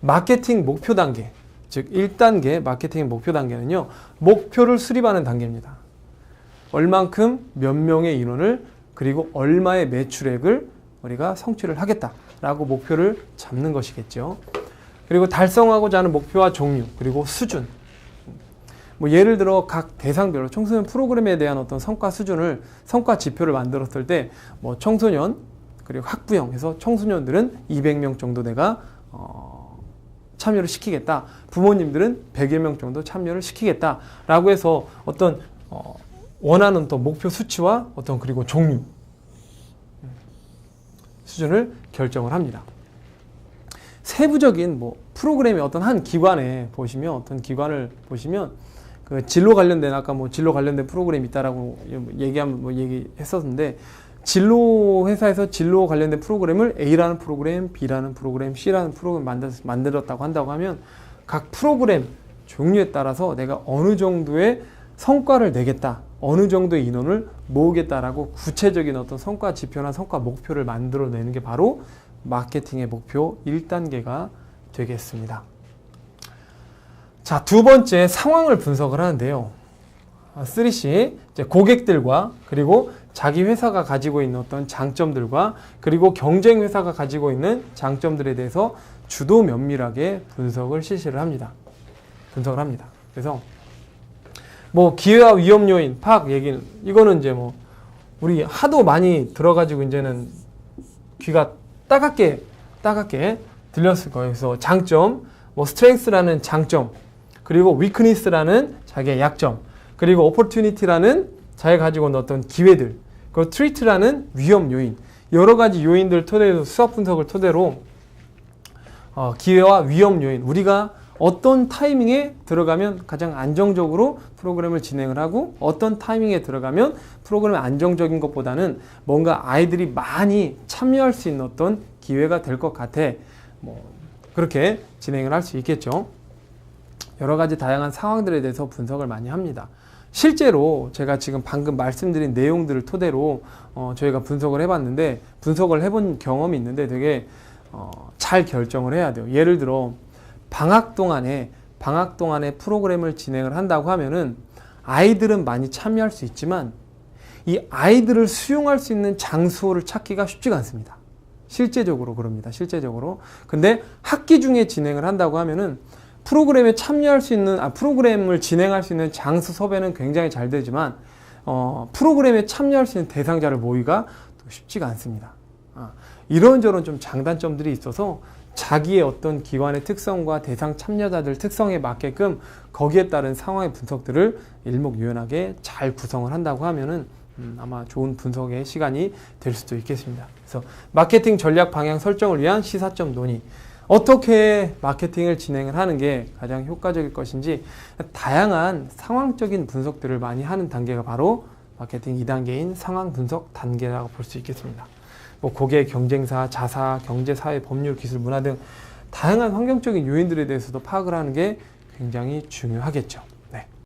마케팅 목표 단계, 즉 1단계 마케팅 목표 단계는요. 목표를 수립하는 단계입니다. 얼만큼 몇 명의 인원을 그리고 얼마의 매출액을 우리가 성취를 하겠다라고 목표를 잡는 것이겠죠. 그리고 달성하고자 하는 목표와 종류 그리고 수준 뭐 예를 들어 각 대상별로 청소년 프로그램에 대한 어떤 성과 수준을 성과 지표를 만들었을 때 뭐 청소년 그리고 학부형 해서 청소년들은 200명 정도 내가 어, 참여를 시키겠다. 부모님들은 100여 명 정도 참여를 시키겠다 라고 해서 어떤 어, 원하는 또 목표 수치와 어떤 그리고 종류 수준을 결정을 합니다. 세부적인 뭐 프로그램의 어떤 한 기관에 보시면 어떤 기관을 보시면 그 진로 관련된 아까 뭐 진로 관련된 프로그램이 있다라고 얘기하면 뭐 얘기했었는데 진로 회사에서 진로 관련된 프로그램을 A라는 프로그램, B라는 프로그램, C라는 프로그램 만들, 만들었다고 한다고 하면 각 프로그램 종류에 따라서 내가 어느 정도의 성과를 내겠다, 어느 정도의 인원을 모으겠다라고 구체적인 어떤 성과 지표나 성과 목표를 만들어내는 게 바로 마케팅의 목표 1단계가 되겠습니다. 자, 두 번째 상황을 분석을 하는데요. 3C, 이제 고객들과 그리고 자기 회사가 가지고 있는 어떤 장점들과 그리고 경쟁 회사가 가지고 있는 장점들에 대해서 주도 면밀하게 분석을 실시를 합니다. 분석을 합니다. 그래서 뭐 기회와 위험 요인 파악 얘기는 이거는 이제 뭐 우리 하도 많이 들어가지고 이제는 귀가 따갑게 따갑게 들렸을 거예요. 그래서 장점, 뭐 스트렝스라는 장점, 그리고 위크니스라는 자기의 약점, 그리고 오퍼튜니티라는 자기가 가지고 있는 어떤 기회들, 그리고 트리트라는 위험 요인, 여러 가지 요인들 토대로 수학 분석을 토대로 어, 기회와 위험 요인, 우리가 어떤 타이밍에 들어가면 가장 안정적으로 프로그램을 진행을 하고 어떤 타이밍에 들어가면 프로그램 안정적인 것보다는 뭔가 아이들이 많이 참여할 수 있는 어떤 기회가 될 것 같아. 뭐 그렇게 진행을 할 수 있겠죠. 여러 가지 다양한 상황들에 대해서 분석을 많이 합니다. 실제로 제가 지금 방금 말씀드린 내용들을 토대로 어, 저희가 분석을 해봤는데 분석을 해본 경험이 있는데 되게 어, 잘 결정을 해야 돼요. 예를 들어 방학 동안에 방학 동안에 프로그램을 진행을 한다고 하면은 아이들은 많이 참여할 수 있지만 이 아이들을 수용할 수 있는 장소를 찾기가 쉽지가 않습니다. 실제적으로 그럽니다. 실제적으로. 근데 학기 중에 진행을 한다고 하면은 프로그램에 참여할 수 있는 아 프로그램을 진행할 수 있는 장소 섭외는 굉장히 잘 되지만 어, 프로그램에 참여할 수 있는 대상자를 모의가 또 쉽지가 않습니다. 아, 이런저런 좀 장단점들이 있어서 자기의 어떤 기관의 특성과 대상 참여자들 특성에 맞게끔 거기에 따른 상황의 분석들을 일목요연하게 잘 구성을 한다고 하면은 음, 아마 좋은 분석의 시간이 될 수도 있겠습니다. 그래서 마케팅 전략 방향 설정을 위한 시사점 논의. 어떻게 마케팅을 진행을 하는 게 가장 효과적일 것인지 다양한 상황적인 분석들을 많이 하는 단계가 바로 마케팅 2단계인 상황 분석 단계라고 볼 수 있겠습니다. 뭐 고객, 경쟁사, 자사, 경제, 사회, 법률, 기술, 문화 등 다양한 환경적인 요인들에 대해서도 파악을 하는 게 굉장히 중요하겠죠.